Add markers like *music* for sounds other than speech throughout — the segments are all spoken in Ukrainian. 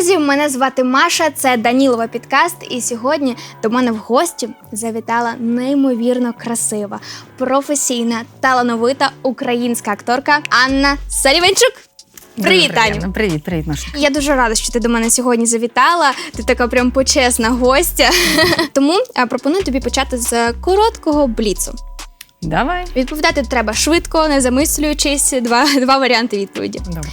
друзі! Мене звати Маша, це Данілова підкаст. І сьогодні до мене в гості завітала неймовірно красива, професійна, талановита українська акторка Анна Саліванчук. Привіт. Аню! Привіт, привіт, Маш. Я дуже рада, що ти до мене сьогодні завітала. Ти така прям почесна гостя. *laughs* Тому пропоную тобі почати з короткого бліцу. Давай. Відповідати треба швидко, не замислюючись. Два, два варіанти відповіді: Добре.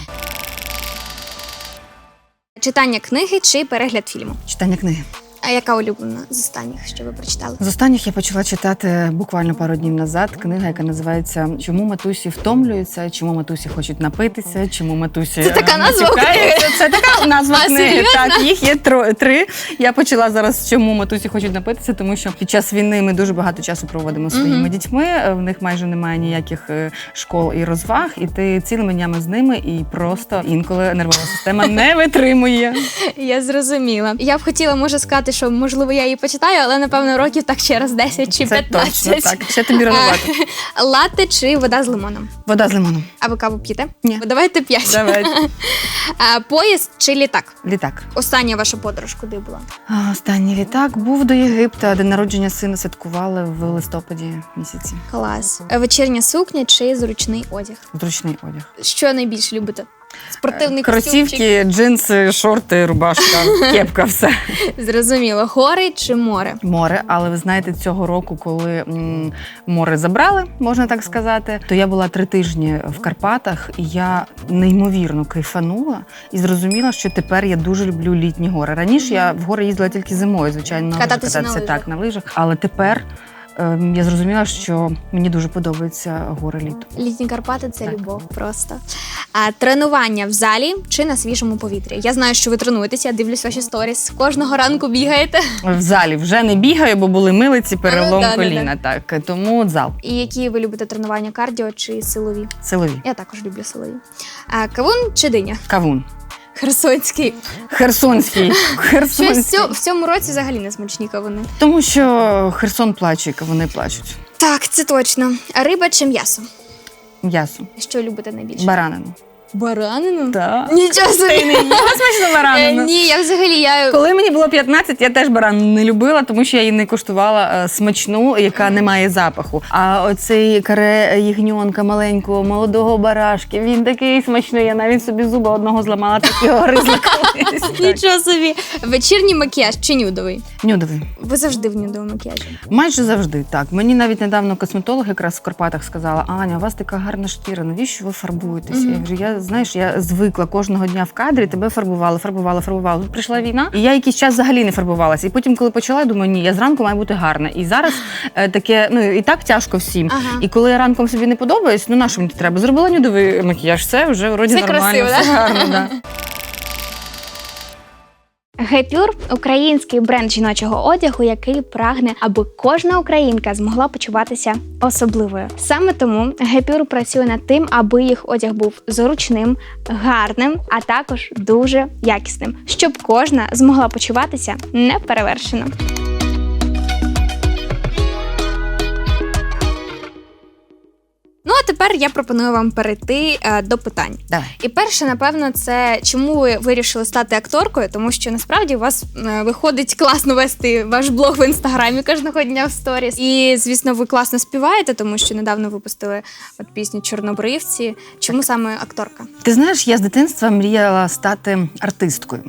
Читання книги чи перегляд фільму. Читання книги. А яка улюблена з останніх, що ви прочитали? З останніх я почала читати буквально пару днів назад книга, яка називається Чому матусі втомлюються, чому матусі хочуть напитися, чому матусі Це така е, назва матюкаються». Це така назва книги. Так, їх є три. Я почала зараз, чому матусі хочуть напитися, тому що під час війни ми дуже багато часу проводимо своїми дітьми. е, В них майже немає ніяких е, школ і розваг, і ти цілими днями з ними, і просто інколи нервова система не витримує. Я зрозуміла. Я б хотіла може сказати, що можливо я її почитаю, але напевно років так через 10 чи Це 15. точно так. Ще тобі рановато. А, *laughs* Латте чи вода з лимоном? Вода з лимоном. А ви каву п'єте? Ні. Давайте п'ять. Давайте. *laughs* А, поїзд чи літак? Літак. Остання ваша подорож куди була? А, Останній літак був до Єгипта. День народження сина святкували в листопаді місяці. Клас. Вечірня сукня чи зручний одяг? Зручний одяг. Що найбільше любите? Спортивний костюмчик? Кросівки, джинси, шорти, рубашка, *laughs* кепка, все. Зрозуміло. Гори чи море? Море, але ви знаєте, цього року, коли м, море забрали, можна так сказати, то я була три тижні в Карпатах, і я неймовірно кайфанула і зрозуміла, що тепер я дуже люблю літні гори. Раніше я в гори їздила тільки зимою, звичайно, на лижах Кататися на кататися лижах. так на лижах. Але тепер я зрозуміла, що мені дуже подобаються гори літом. Літні Карпати це Так. любов просто. А тренування в залі чи на свіжому повітрі? Я знаю, що ви тренуєтеся, я дивлюсь ваші сторіс. Кожного ранку бігаєте. В залі вже не бігаю, бо були милиці, перелом Ну, да, да, коліна. Так тому зал І які ви любите тренування кардіо чи силові? силові. Я також люблю силові. А кавун чи диня? Кавун. Херсонський. Херсонський. Щось Херсонський. цьо- в цьому році взагалі не смачні кавуни. Тому що Херсон плаче, і вони плачуть. Так, це точно. А риба чи м'ясо? М'ясо. Що любите найбільше? Баранину. Баранину? Так. Нічого собі. Ти не їла смачно Е. Ні, я взагалі я Коли мені було 15, я теж баранину не любила, тому що я її не коштувала е, смачну, яка не має запаху. А оцей каре ягньонка маленького, молодого барашки, він такий смачний. Я навіть собі зуба одного зламала, так його гризла колись. Так. *laughs* нічого собі. Вечірній макіяж чи нюдовий? Нюдовий. Ви завжди в нюдовому макіяжі. Майже завжди так. Мені навіть недавно косметолог якраз в Карпатах сказала: Аня, у вас така гарна шкіра, навіщо ви фарбуєтеся? Мгм. Я говорю, я знаєш, я звикла кожного дня в кадрі тебе фарбувала, фарбувала, фарбувала. Тут прийшла війна, і я якийсь час взагалі не фарбувалася. І потім, коли почала, я думаю, ні, я зранку маю бути гарна. І зараз е, таке, ну і так тяжко всім. Ага. І коли я ранком собі не подобаюсь, ну на що мені треба? Зробила нюдовий макіяж, все вже вроді нормально, красиво, все да? гарно. Да. Гепюр український бренд жіночого одягу, який прагне, аби кожна українка змогла почуватися особливою. Саме тому Гепюр працює над тим, аби їх одяг був зручним, гарним, а також дуже якісним, щоб кожна змогла почуватися неперевершено. Ну а тепер я пропоную вам перейти е, до питань. Давай. І перше, напевно, це чому ви вирішили стати акторкою, тому що насправді у вас е, виходить класно вести ваш блог в інстаграмі кожного дня в сторіс. І звісно, ви класно співаєте, тому що недавно випустили от пісню Чорнобривці. Чому саме акторка? Ти знаєш, я з дитинства мріяла стати артисткою.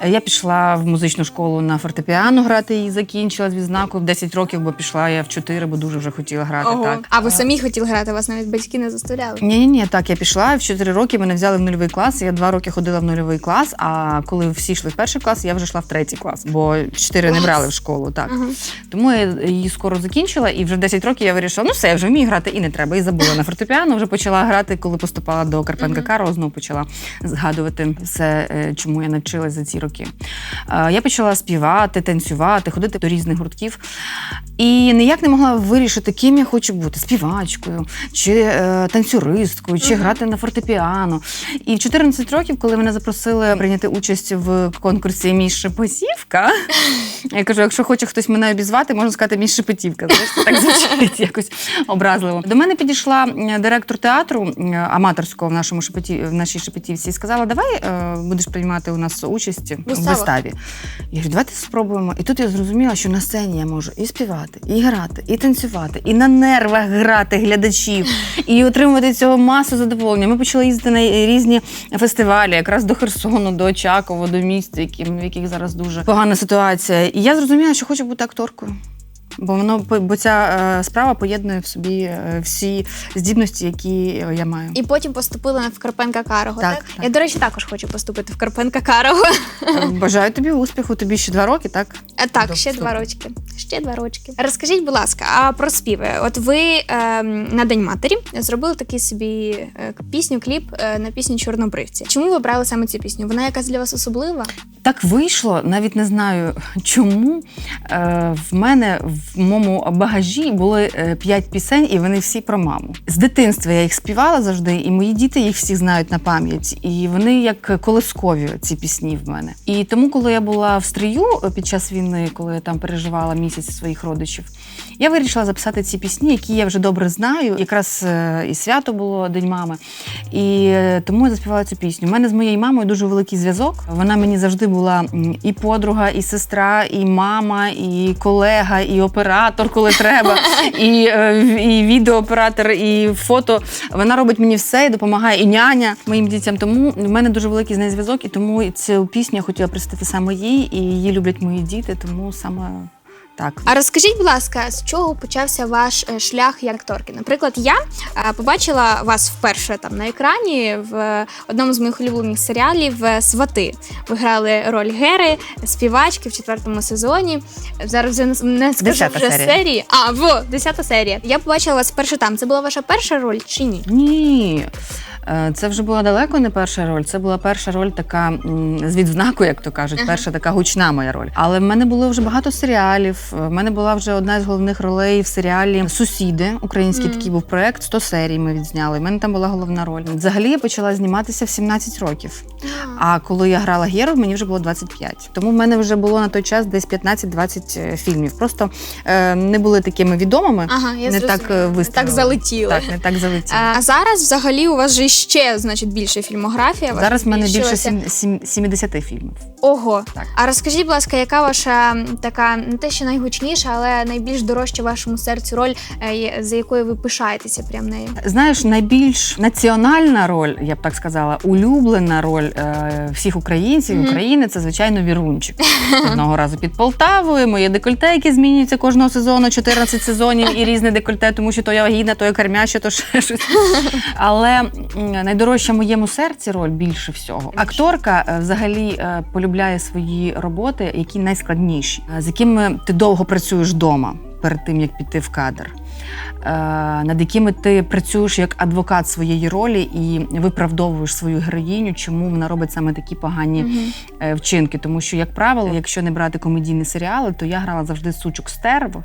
Е, Я пішла в музичну школу на фортепіано грати і закінчила з відзнакою в 10 років, бо пішла я в 4, бо дуже вже хотіла грати. Так. А ви самі хотіли грати, вас навіть батьки не заставляли. Ні, ні, ні, так я пішла в 4 роки. Мене взяли в нульовий клас. Я 2 роки ходила в нульовий клас. А коли всі йшли в перший клас, я вже йшла в третій клас, бо 4 не брали в школу. Так Ага. тому я її скоро закінчила, і вже 10 років я вирішила, ну все, я вже вмію грати і не треба. І забула на фортепіано. Вже почала грати, коли поступала до Карпенка. Каро, знову почала згадувати все, е, чому я навчилась за ці роки. Е, Я почала співати, танцювати, ходити до різних гуртків. І ніяк не могла вирішити, ким я хочу бути співачкою чи е, танцюристкою, чи грати на фортепіано. І в 14 років, коли мене запросили прийняти участь в конкурсі Міс Шепетівка, *laughs* я кажу, якщо хоче хтось мене обізвати, можна сказати Міс Шепетівка. Знаєш, це так звучить *laughs* якось образливо. До мене підійшла директор театру аматорського в нашому шепеті, в нашій шепетівці і сказала: Давай е, будеш приймати у нас участь в виставі. Я говорю, давайте спробуємо. І тут я зрозуміла, що на сцені я можу і співати, і грати, і танцювати, і на нервах грати глядачів, і отримувати цього масу задоволення. Ми почали їздити на різні фестивалі, якраз до Херсону, до Очакова, до міст, в яких зараз дуже погана ситуація. І я зрозуміла, що хочу бути акторкою. Бо воно бо ця е, справа поєднує в собі е, всі здібності, які е, я маю. І потім поступили в Карпенка Карого. Так, Так, так. я до речі також хочу поступити в Карпенка Карого. Е, Бажаю тобі успіху. Тобі ще два роки, так? Е, Так, До ще вступу. два рочки. Ще два рочки. Розкажіть, будь ласка, а про співи? От ви ем, на День матері зробили такий собі е, пісню, кліп е, на пісню Чорнобривці. Чому ви брали саме цю пісню? Вона якась для вас особлива? Так вийшло, навіть не знаю чому. Е, в мене в моєму багажі були е, п'ять пісень, і вони всі про маму. З дитинства я їх співала завжди, і мої діти їх всі знають на пам'ять. І вони як колискові ці пісні в мене. І тому, коли я була в стрію е, під час війни, коли я там переживала місяць своїх родичів, я вирішила записати ці пісні, які я вже добре знаю. Якраз і свято було День мами. І тому я заспівала цю пісню. У мене з моєю мамою дуже великий зв'язок. Вона мені завжди була і подруга, і сестра, і мама, і колега, і оператор, коли треба, *laughs* і, е, і відеооператор, і фото. Вона робить мені все і допомагає, і няня моїм дітям. Тому в мене дуже великий з нею зв'язок, і тому цю пісню я хотіла присвятити саме їй, і її люблять мої діти, тому саме так. А розкажіть, будь ласка, з чого почався ваш е, шлях як акторки? Наприклад, я е, побачила вас вперше там на екрані в одному з моїх улюблених серіалів е, Свати. Ви грали роль Гери, співачки в четвертому сезоні. Зараз вже не- не скажу Десята вже серія. серії. А, во, десята серія. Я побачила вас вперше там. Це була ваша перша роль чи ні? Ні. Е, Це вже була далеко не перша роль. Це була перша роль така з відзнаку, як то кажуть, перша така гучна моя роль. Але в мене було вже багато серіалів. В мене була вже одна з головних ролей в серіалі Сусіди. Український Мгм. такий був проект. 100 серій ми відзняли. У мене там була головна роль. Взагалі я почала зніматися в 17 років. А коли я грала Геру, мені вже було 25. Тому в мене вже було на той час десь 15-20 е, фільмів. Просто е, не були такими відомими. Ага, я Не зрозуміла. так, е, Не так залетіли. Так, не так залетіло. А зараз взагалі у вас же ще значить більше фільмографія. ваша Зараз в мене більше збільшилася. сім- сім- 70 фільмів. Ого. Так. А розкажіть, будь ласка, яка ваша така не те, що найгучніша, але найбільш дорожча вашому серцю роль, е, є- за якою ви пишаєтеся прям нею? Знаєш, найбільш національна роль, я б так сказала, улюблена роль е, всіх українців Мгм. України це звичайно вірунчик. Одного разу під Полтавою, моє декольте, яке змінюється кожного сезону, 14 сезонів і різне декольте, тому що то я вагітна, то я кормяща, то ще щось. Але м, найдорожча моєму серці роль більше всього. Акторка е, взагалі е, полюбляє свої роботи, які найскладніші, е, з якими ти довго працюєш вдома перед тим, як піти в кадр. е, Над якими ти працюєш як адвокат своєї ролі і виправдовуєш свою героїню, чому вона робить саме такі погані е, вчинки. Тому що, як правило, якщо не брати комедійні серіали, то я грала завжди сучок стерву.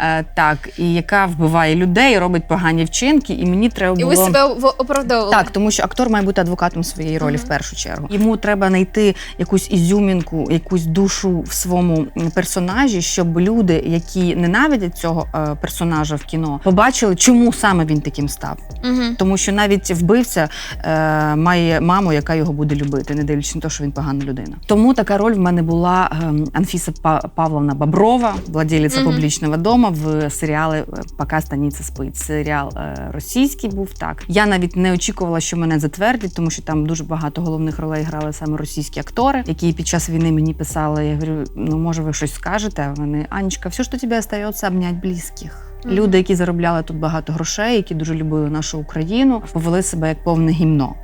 Е, так, і яка вбиває людей, робить погані вчинки, і мені треба І ви себе оправдовували? так, тому що актор має бути адвокатом своєї ролі Мгм. в першу чергу. Йому треба знайти якусь ізюмінку, якусь душу в своєму персонажі, щоб люди, які ненавидять цього е, персонажа в кіно, побачили, чому саме він таким став. Угу. Тому що навіть вбивця е, має маму, яка його буде любити, не дивлячись на те, що він погана людина. Тому така роль в мене була ем, Анфіса Па- Павловна Боброва, владелиця Мгм. публічного дому в серіалі е, Пока станиця спить. Серіал е, російський був так. Я навіть не очікувала, що мене затвердять, тому що там дуже багато головних ролей грали саме російські актори, які під час війни мені писали. Я говорю, ну може ви щось скажете? А вони Анечка, все, що тобі остається, обнять близьких. Люди, які заробляли тут багато грошей, які дуже любили нашу Україну, повели себе як повне гімно.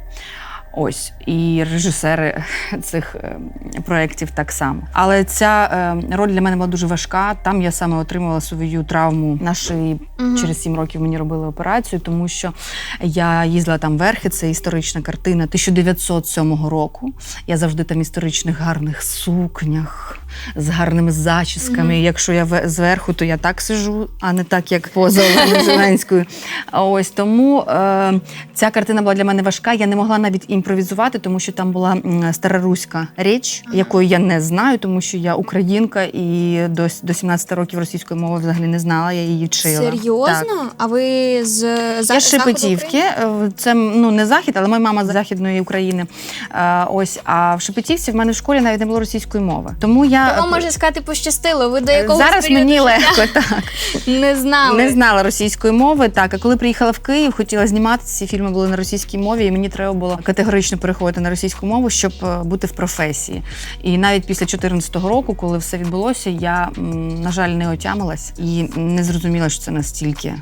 Ось і режисери *laughs* цих е, проєктів так само. Але ця е, роль для мене була дуже важка. Там я саме отримала свою травму на шиї. Мгм. Через сім років мені робили операцію, тому що я їздила там верхи. Це історична картина 1907 року. Я завжди там в історичних гарних сукнях, з гарними зачісками. Якщо я ве- зверху, то я так сижу, а не так, як *laughs* поза Зеленською. Ось тому е, ця картина була для мене важка. Я не могла навіть імпровізувати, тому що там була староруська річ, якої я не знаю, тому що я українка і до, до 17 років російської мови взагалі не знала. Я її вчила. Серйозно? Так. А ви з за- Я з Шепетівки. Е, Це ну не захід, але моя мама з західної України. Е, Ось а в Шепетівці в мене в школі навіть не було російської мови. Тому я Тому можна сказати, пощастило. Ви до Е, якогось зараз мені легко так. *laughs* не знали. Не знала російської мови. Так, а коли приїхала в Київ, хотіла знімати ці фільми були на російській мові, і мені треба було категорично переходити на російську мову, щоб е, бути в професії. І навіть після 2014 року, коли все відбулося, я на жаль не отямилась і не зрозуміла, що це настільки.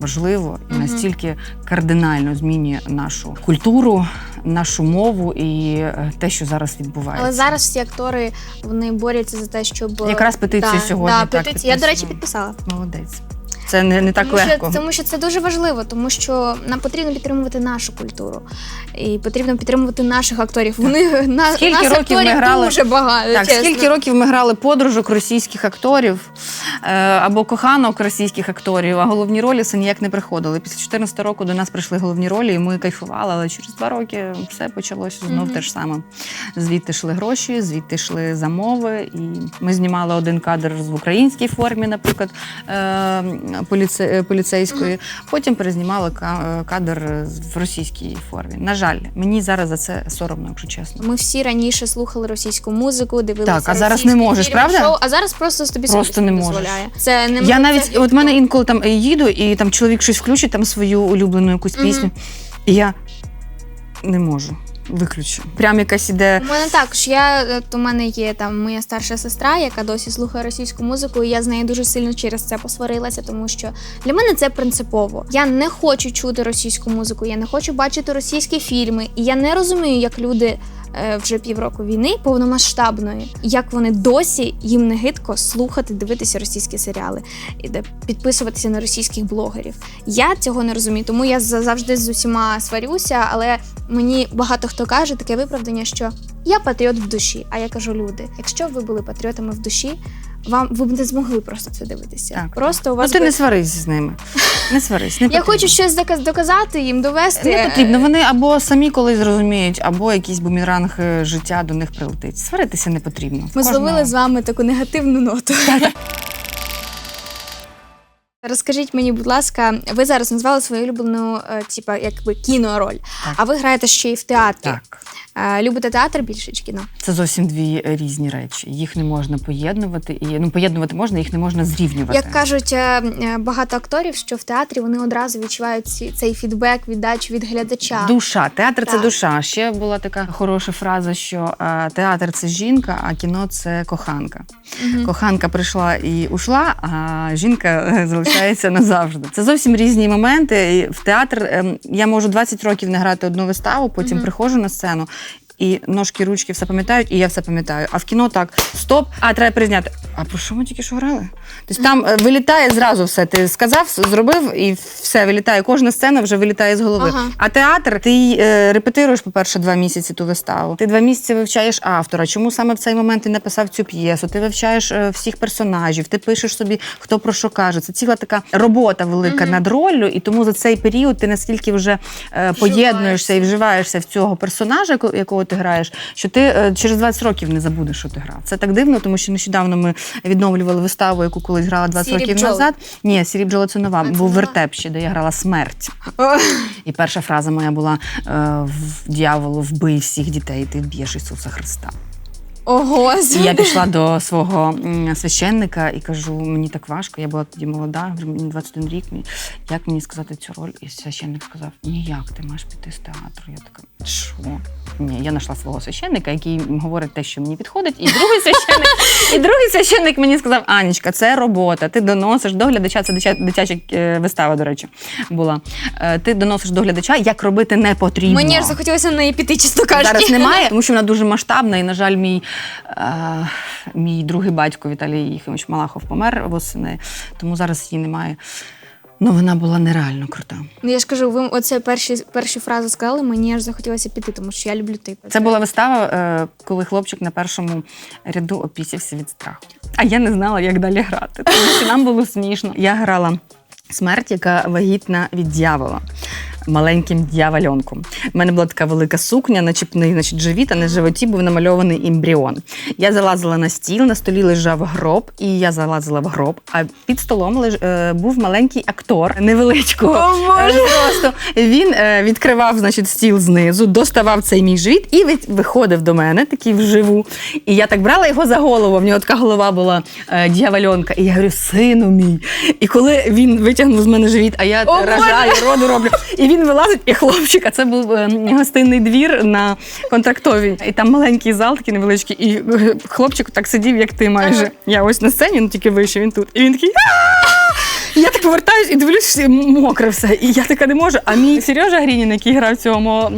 Важливо і настільки кардинально змінює нашу культуру, нашу мову і е, те, що зараз відбувається. Але зараз всі актори вони борються за те, щоб Якраз петицію Да, сьогодні, Да, так, петицію. Я, до речі, підписала. молодець. Це не, не так тому, легко. Що, тому що це дуже важливо, тому що нам потрібно підтримувати нашу культуру. І потрібно підтримувати наших акторів. Вони на Скільки нас років акторів ми грали? дуже багато. Так, чесно. скільки років ми грали подружок російських акторів е, або коханок російських акторів, а головні ролі все ніяк не приходили. Після 14 року до нас прийшли головні ролі, і ми кайфували, але через два роки все почалося знов Мгм. те ж саме. Звідти йшли гроші, звідти йшли замови. І ми знімали один кадр в українській формі, наприклад, е, поліце, е, поліцейської. Потім перезнімали е, кадр в російській формі. На жаль, мені зараз за це соромно, якщо чесно. Ми всі раніше слухали російську музику, дивилися. Так, а зараз не можеш, правда? шоу, а зараз просто тобі Просто не можеш. дозволяє. Це не Я це навіть от мене інколи там їду, і там чоловік щось включить, там свою улюблену якусь пісню. І я не можу. Виключу. Прям якась іде. У мене також. Я от у мене є там моя старша сестра, яка досі слухає російську музику, і я з нею дуже сильно через це посварилася, тому що для мене це принципово. Я не хочу чути російську музику, я не хочу бачити російські фільми, і я не розумію, як люди. Е, Вже півроку війни повномасштабної, як вони досі їм не гидко слухати, дивитися російські серіали і підписуватися на російських блогерів. Я цього не розумію, тому я за- завжди з усіма сварюся, але мені багато хто каже таке виправдання, що я патріот в душі. А я кажу, люди, якщо ви були патріотами в душі, вам ви б не змогли просто це дивитися. Так. Просто у Ну ти би- не сварись з ними. Не сварись. Не я потрібно. хочу щось доказ- доказати їм, довести. Не потрібно. Вони або самі колись зрозуміють, або якийсь бумеранг е, життя до них прилетить. Сваритися не потрібно. Ми Кожного- зловили з вами таку негативну ноту. Розкажіть мені, будь ласка, ви зараз назвали свою улюблену, е, типа, якби кінороль, Так. а ви граєте ще й в театрі. Так. Любите театр більше чи кіно? Це зовсім дві різні речі. Їх не можна поєднувати, і ну поєднувати можна, їх не можна зрівнювати. Як кажуть е, е, багато акторів, що в театрі вони одразу відчувають цей фідбек, віддачу від глядача. Душа, театр це душа. Ще була така хороша фраза, що е, театр це жінка, а кіно це коханка. Мгм. Коханка прийшла і ушла, а жінка залишається назавжди. Це зовсім різні моменти. В театр ем, я можу 20 років не грати одну виставу, потім Мгм. приходжу на сцену. І ножки, ручки все пам'ятають, і я все пам'ятаю. А в кіно так: стоп, а треба призняти. А про що ми тільки що грали? Тобто там е, вилітає зразу все. Ти сказав, зробив, і все вилітає. Кожна сцена вже вилітає з голови. Ага. А театр ти е, репетируєш, по-перше, два місяці ту виставу. Ти два місяці вивчаєш автора. Чому саме в цей момент ти написав цю п'єсу? Ти вивчаєш е, всіх персонажів, ти пишеш собі, хто про що каже. Це ціла така робота велика над роллю, і тому за цей період ти наскільки вже е, поєднуєшся і вживаєшся в цього персонажа, яко- якого ти граєш, що ти е, через 20 років не забудеш, що ти грав. Це так дивно, тому що нещодавно ми відновлювали виставу, яку колись грала 20 «Сірі років бджоли». назад. Ні, Сірі бджола це нова. Був вертепші, вертеп ще, де я грала смерть. І перша фраза моя була: е, в дьяволу, вбий всіх дітей, ти вб'єш Ісуса Христа. Ого, І я пішла до свого м, священника і кажу: мені так важко, я була тоді молода, говорю, мені 21 рік. Мені, як мені сказати цю роль? І священник сказав: Ніяк, ти маєш піти з театру. Я така, що? Ні, я знайшла свого священника, який говорить те, що мені підходить. І другий священник, і другий священник мені сказав: Анічка, це робота. Ти доносиш до глядача, це дитя- дитяча е, вистава, до речі, була. Е, Ти доносиш до глядача, як робити не потрібно. Мені аж захотілося на неї піти, чесно кажучи. Зараз немає, тому що вона дуже масштабна. І, на жаль, мій, мій другий батько Віталій Їхимович Малахов помер восени, тому зараз її немає. Ну вона була нереально крута. Ну я ж кажу, ви оце перші перші фрази сказали, мені аж захотілося піти, тому що я люблю типи. Це була вистава, е, коли хлопчик на першому ряду опісявся від страху. А я не знала, як далі грати. Тому що нам було смішно. Я грала смерть, яка вагітна від дьявола. Маленьким дьявольонком. У мене була така велика сукня, начепний, значить, живіт, а на животі був намальований ембріон. Я залазила на стіл, на столі лежав гроб, і я залазила в гроб. А під столом леж, е, був маленький актор невеличкого. Е, Просто він е, відкривав значить, стіл знизу, доставав цей мій живіт і ви- виходив до мене такий вживу. І я так брала його за голову. В нього така голова була е, дьявольонка. І я говорю, сину мій. І коли він витягнув з мене живіт, а я О, рожаю, роду роблю. І він вилазить, і хлопчик, а це був е, гостинний двір на контрактовій. І там маленький зал, такий невеличкий, і е, хлопчик так сидів, як ти майже. Ага. Я ось на сцені, ну тільки вище, він тут. І він такий. Я так повертаюсь і дивлюсь, мокре все. І я така не можу. А мій Сережа Грінін, який грав цього мого.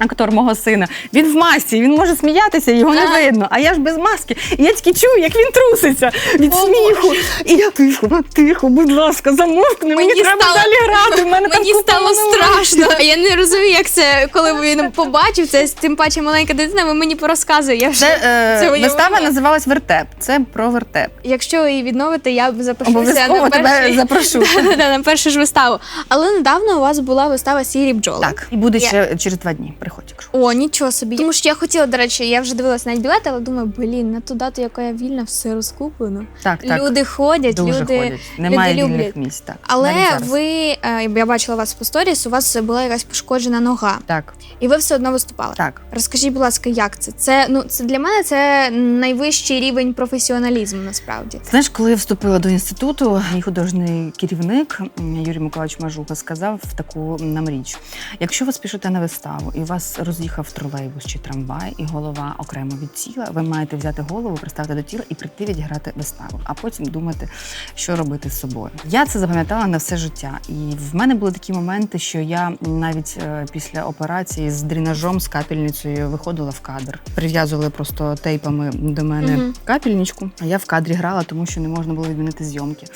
Е, Актор мого сина, він в масці, він може сміятися, його не видно. А я ж без маски. І я тільки чую, як він труситься від сміху. І я тихо, ну, тихо, будь ласка, замовкни, мені, Мені треба стало- далі грати. В мене там Мені купа стало новин. страшно. Я не розумію, як це, коли він побачив це, тим паче маленька дитина, ви мені порозказує. Я вже Це, е, Це вистава уявила. називалась Вертеп. Це про вертеп. якщо її відновите, я б запрошуся Обов'язково на тебе перший... *laughs* запрошу. *laughs* Да-да-да, на першу ж виставу. Але недавно у вас була вистава Сірі бджоли. Так, і буде ще через два дні. Приходь, якщо. О, нічого собі. Тому що я хотіла, до речі, я вже дивилася навіть білети, але думаю, блін, на ту дату, яка я вільна, все розкуплено. Так, так. Люди ходять, Дуже люди. ходять. Немає люди вільних люблять. місць. Так. Але Навіть зараз. ви, е, я бачила вас по сторіс, у вас була якась пошкоджена нога, Так, і ви все одно виступали. так. Розкажіть, будь ласка, як це? Це ну це для мене це найвищий рівень професіоналізму, насправді. Знаєш, коли я вступила до інституту, мій художній керівник м, Юрій Миколаївич Мажуха сказав таку нам річ: якщо ви спішите на виставу і вас роз'їхав тролейбус чи трамвай, і голова окремо від тіла, ви маєте взяти голову, приставити до тіла і прийти відіграти виставу, а потім думати, що робити з собою. Я це запам'ятала на все життя. І в мене були такі моменти, що я навіть е, після операції з дренажом, з капельницею виходила в кадр. Прив'язували просто тейпами до мене Мгм. капельничку. А я в кадрі грала, тому що не можна було відмінити зйомки.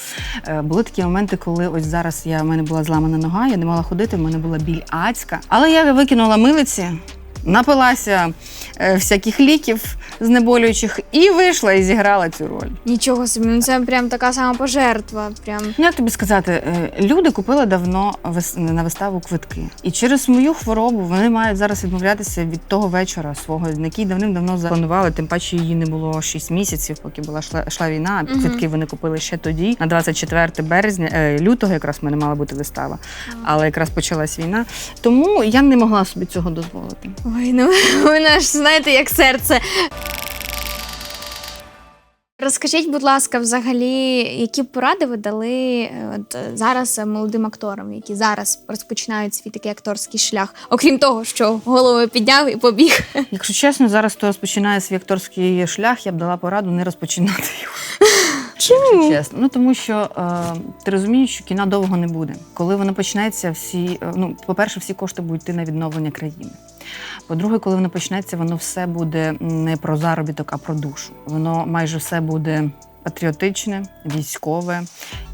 Е, були такі моменти, коли ось зараз я в мене була зламана нога, я не мала ходити, в мене була біль адська. Але я викинула милиці. Напилася е, всяких ліків знеболюючих і вийшла і зіграла цю роль. Нічого собі, ну це прям така сама пожертва. Прям Ну, Як тобі сказати, е, люди купили давно вис- на виставу квитки, і через мою хворобу вони мають зараз відмовлятися від того вечора свого, на який давним-давно запланували. Тим паче її не було 6 місяців, поки була йшла, йшла війна. Мгм. Квитки вони купили ще тоді, на 24 березня, е, лютого, якраз в мене мала бути вистава, але якраз почалась війна. Тому я не могла собі цього дозволити. Ой, ну *laughs* у ж знаєте, як серце. Розкажіть, будь ласка, взагалі, які поради ви дали е, от, зараз молодим акторам, які зараз розпочинають свій такий акторський шлях, окрім того, що голову підняв і побіг. *laughs* Якщо чесно, зараз хто розпочинає свій акторський шлях, я б дала пораду не розпочинати його. *laughs* Чому? Чесно. Ну тому що е, ти розумієш, що кіна довго не буде. Коли воно почнеться, всі е, ну, по-перше, всі кошти будуть йти на відновлення країни. По-друге, коли воно почнеться, воно все буде не про заробіток, а про душу. Воно майже все буде патріотичне, військове,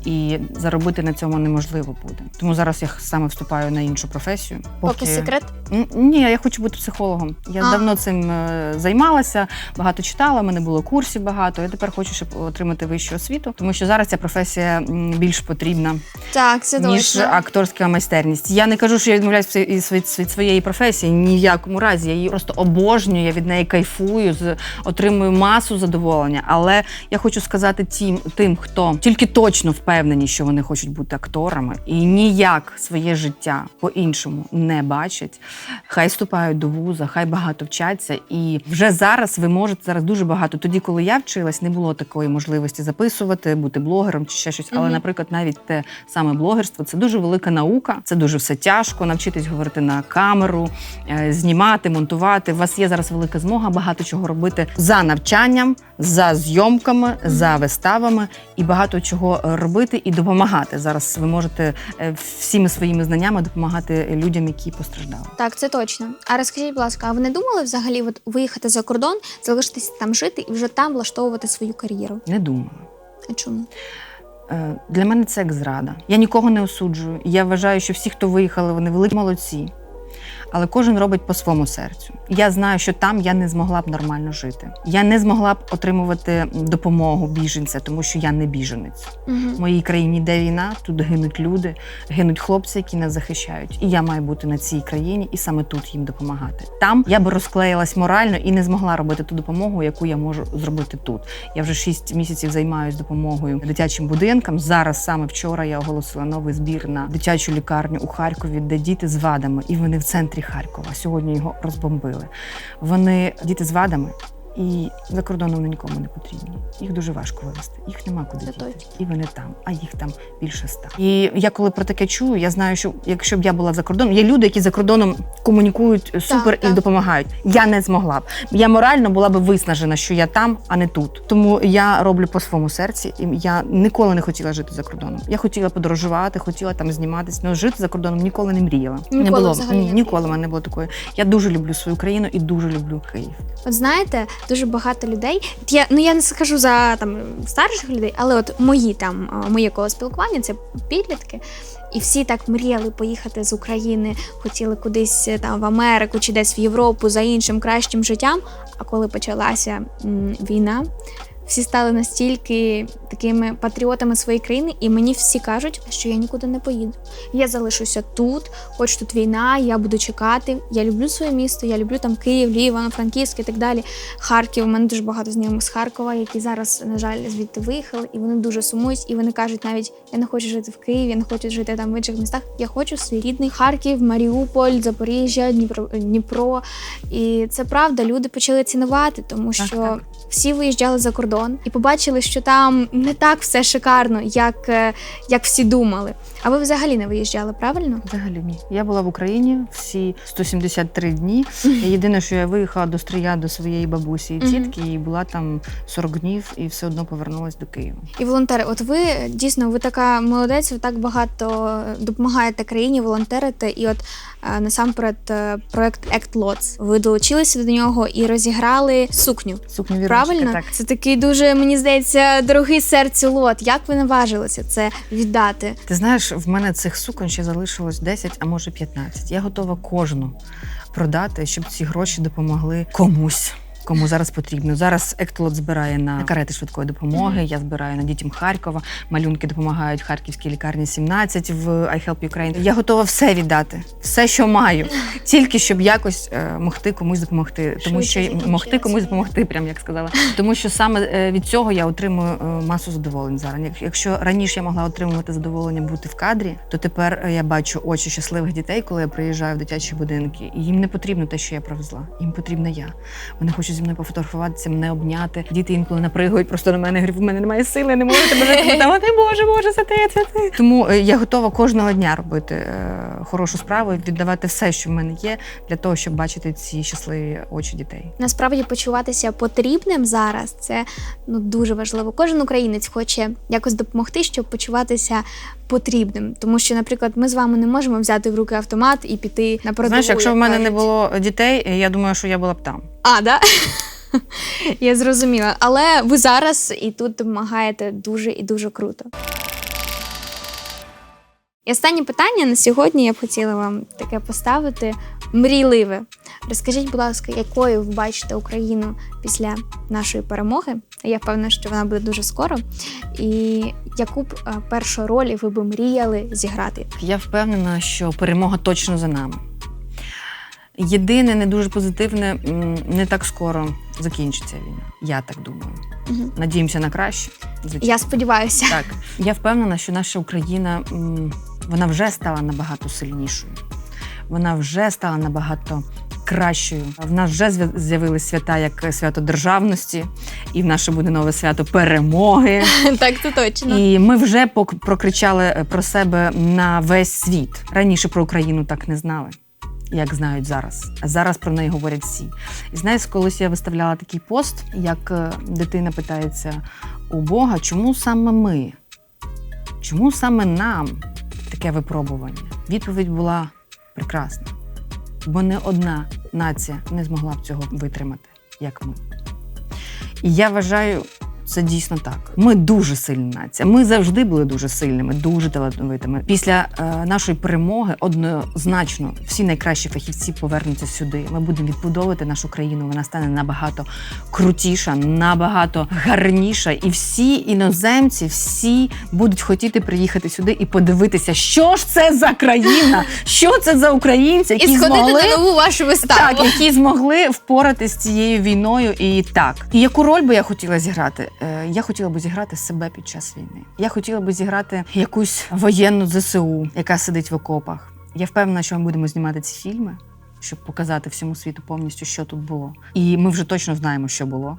і заробити на цьому неможливо буде. Тому зараз я саме вступаю на іншу професію. Поки секрет. М, Ні, я хочу бути психологом. Я А. давно цим е, займалася, багато читала, в мене було курсів багато. Я тепер хочу щоб отримати вищу освіту, тому що зараз ця професія м, більш потрібна, Так, це ніж точно. акторська майстерність. Я не кажу, що я відмовляюся від, від, від своєї професії. Ні в якому разі. Я її просто обожнюю, я від неї кайфую, з, отримую масу задоволення. Але я хочу сказати тим, тим, хто тільки точно впевнені, що вони хочуть бути акторами, і ніяк своє життя по-іншому не бачать. Хай вступають до вуза, хай багато вчаться. І вже зараз ви можете зараз дуже багато. Тоді, коли я вчилась, не було такої можливості записувати, бути блогером чи ще щось. Але, Мгм. наприклад, навіть те саме блогерство це дуже велика наука, це дуже все тяжко. Навчитись говорити на камеру, е, знімати, монтувати. У вас є зараз велика змога багато чого робити за навчанням, за зйомками, за виставами і багато чого е, робити і допомагати. Зараз ви можете е, всіми своїми знаннями допомагати людям, які постраждали. Так, це точно. А розкажіть, будь ласка, а ви не думали взагалі от, виїхати за кордон, залишитися там жити і вже там влаштовувати свою кар'єру? Не думала. А чому? Е, Для мене це як зрада. Я нікого не осуджую. Я вважаю, що всі, хто виїхали, вони великі молодці. Але кожен робить по своєму серцю. Я знаю, що там я не змогла б нормально жити. Я не змогла б отримувати допомогу біженця, тому що я не біженець. В моїй країні йде війна, тут гинуть люди, гинуть хлопці, які нас захищають. І я маю бути на цій країні і саме тут їм допомагати. Там я би розклеїлась морально і не змогла робити ту допомогу, яку я можу зробити тут. Я вже шість місяців займаюся допомогою дитячим будинкам. Зараз саме вчора я оголосила новий збір на дитячу лікарню у Харкові, де діти з вадами, і вони в центрі Харкова. Сьогодні його розбомбили. Вони діти з вадами. І за кордоном вони нікому не потрібні. Їх дуже важко вивезти. Їх нема куди діти. І вони там, а їх там більше ста. І я коли про таке чую, я знаю, що якщо б я була за кордоном, є люди, які за кордоном комунікують супер і так. допомагають. Я не змогла б. Я морально була б виснажена, що я там, а не тут. Тому я роблю по своєму серці, і я ніколи не хотіла жити за кордоном. Я хотіла подорожувати, хотіла там зніматися. але жити за кордоном ніколи не мріяла. не було взагалі ні, ніколи в мене не було такої. Я дуже люблю свою країну і дуже люблю Київ. От знаєте, дуже багато людей. от Я ну я не скажу за там старших людей, але от мої там моє коло спілкування це підлітки. І всі так мріяли поїхати з України, хотіли кудись е, там в Америку чи десь в Європу за іншим кращим життям. А коли почалася м, війна, всі стали настільки такими патріотами своєї країни, і мені всі кажуть, що я нікуди не поїду. Я залишуся тут, хоч тут війна, я буду чекати. Я люблю своє місто, я люблю там Київ, Львів, Івано-Франківськ і так далі. Харків. У мене дуже багато знайомих з Харкова, які зараз, на жаль, звідти виїхали, і вони дуже сумують. І вони кажуть, навіть я не хочу жити в Києві, я не хочу жити там в інших містах. Я хочу свій рідний Харків, Маріуполь, Запоріжжя, Дніпро, Дніпро. І це правда, люди почали цінувати, тому Так, що так. Всі виїжджали за кордон і побачили, що там не так все шикарно, як, е, як всі думали. А ви взагалі не виїжджали, правильно? Взагалі ні. Я була в Україні всі 173 дні. *laughs* Єдине, що я виїхала до Стрия до своєї бабусі і тітки, і була там 40 днів, і все одно повернулась до Києва. І волонтери, от ви дійсно ви така молодець, ви так багато допомагаєте країні, волонтерите. І от е, насамперед е, проект Act Lots. Ви долучилися до нього і розіграли сукню. Сукню вірочки, Правильно, так. це такий дуже мені здається дорогий серцю лот. Як ви наважилися це віддати? Ти знаєш, в мене цих сукон ще залишилось 10, а може 15. Я готова кожну продати, щоб ці гроші допомогли комусь. Кому зараз потрібно. Зараз Ектолот збирає на карети швидкої допомоги. Я збираю на дітям Харкова. Малюнки допомагають Харківській лікарні 17 в I Help Ukraine. Я готова все віддати, все, що маю, *laughs* тільки щоб якось е, могти комусь допомогти. Тому що закінчилася могти комусь допомогти, прям як сказала. Тому що саме е, від цього я отримую е, масу задоволень зараз. Як- Якщо раніше я могла отримувати задоволення бути в кадрі, то тепер е, я бачу очі щасливих дітей, коли я приїжджаю в дитячі будинки. І їм не потрібно те, що я привезла. Їм потрібна я. Вони хочуть зі мною пофотографуватися, мене обняти. Діти інколи напригають просто на мене. Говорять, в мене немає сили, не можу тебе не може, може, це ти, це ти. Тому е, я готова кожного дня робити е, хорошу справу і віддавати все, що в мене є, для того, щоб бачити ці щасливі очі дітей. Насправді почуватися потрібним зараз це ну дуже важливо. Кожен українець хоче якось допомогти, щоб почуватися потрібним. Тому що, наприклад, ми з вами не можемо взяти в руки автомат і піти на передову. Знаєш, якщо в мене не було дітей, я думаю, що я була б там. А, да? *laughs* Я зрозуміла. Але ви зараз і тут допомагаєте дуже і дуже круто. І останнє питання на сьогодні я б хотіла вам таке поставити мрійливе. Розкажіть, будь ласка, якою ви бачите Україну після нашої перемоги? Я впевнена, що вона буде дуже скоро. І яку б е, першу роль ви б мріяли зіграти? Я впевнена, що перемога точно за нами. Єдине не дуже позитивне, не так скоро закінчиться війна. Я так думаю. Мгм. Надіємося на краще. звичайно. Я сподіваюся. Так, я впевнена, що наша Україна вона вже стала набагато сильнішою. Вона вже стала набагато кращою. В нас вже з'явились свята як свято державності, і в наше буде нове свято перемоги. *laughs* Так, це точно. І ми вже прокричали е, про себе на весь світ. Раніше про Україну так не знали. Як знають зараз, зараз про неї говорять всі. І знаєш, колись я виставляла такий пост, як е, дитина питається у Бога, чому саме ми? Чому саме нам таке випробування? Відповідь була прекрасна, бо не одна нація не змогла б цього витримати, як ми. І я вважаю, Це дійсно так. Ми дуже сильна нація. Ми завжди були дуже сильними, дуже талановитими. Після е, нашої перемоги однозначно всі найкращі фахівці повернуться сюди. Ми будемо відбудовувати нашу країну. Вона стане набагато крутіша, набагато гарніша. І всі іноземці, всі будуть хотіти приїхати сюди і подивитися, що ж це за країна, *laughs* що це за українці, які І сходити змогли на нову вашу виставу. так, які змогли впоратися з цією війною і так. І яку роль би я хотіла зіграти? Е, Я хотіла би зіграти себе під час війни. Я хотіла би зіграти якусь воєнну ЗСУ, яка сидить в окопах. Я впевнена, що ми будемо знімати ці фільми, щоб показати всьому світу повністю, що тут було. І ми вже точно знаємо, що було.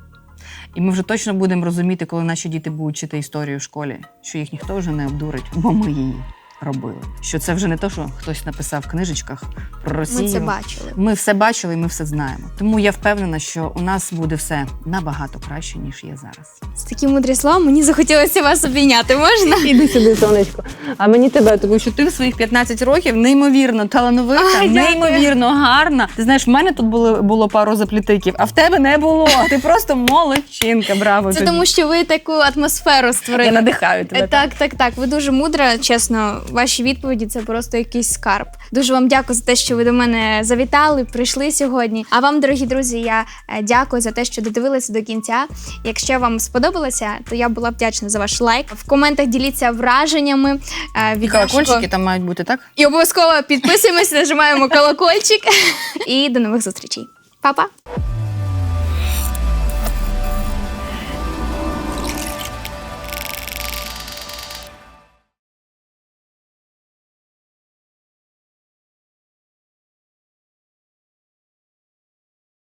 І ми вже точно будемо розуміти, коли наші діти будуть вчити історію в школі, що їх ніхто вже не обдурить, бо ми її робили. Що це вже не те, що хтось написав в книжечках про Росію. Ми це бачили. Ми все бачили і ми все знаємо. Тому я впевнена, що у нас буде все набагато краще, ніж є зараз. З такі мудрі слова мені захотілося вас обійняти. Можна? Іди сюди, сонечко. А мені тебе, тому що ти в своїх 15 років неймовірно талановита, Ай, неймовірно гарна. Ти знаєш, в мене тут було, було пару заплітиків, а в тебе не було. Ти просто молодчинка. Браво. Це тобі. тому, що ви таку атмосферу створили. я надихаю тебе. Е, Так, так, так. Ви дуже мудра. Чесно, ваші відповіді це просто якийсь скарб. Дуже вам дякую за те, що ви до мене завітали, прийшли сьогодні. А вам, дорогі друзі, я е, дякую за те, що додивилися до кінця. Якщо вам сподобалося, то я була вдячна за ваш лайк. В коментах діліться враженнями е, І від колокольчики там мають бути, так? І обов'язково підписуємося, нажимаємо колокольчик. *laughs* І до нових зустрічей. Па-па!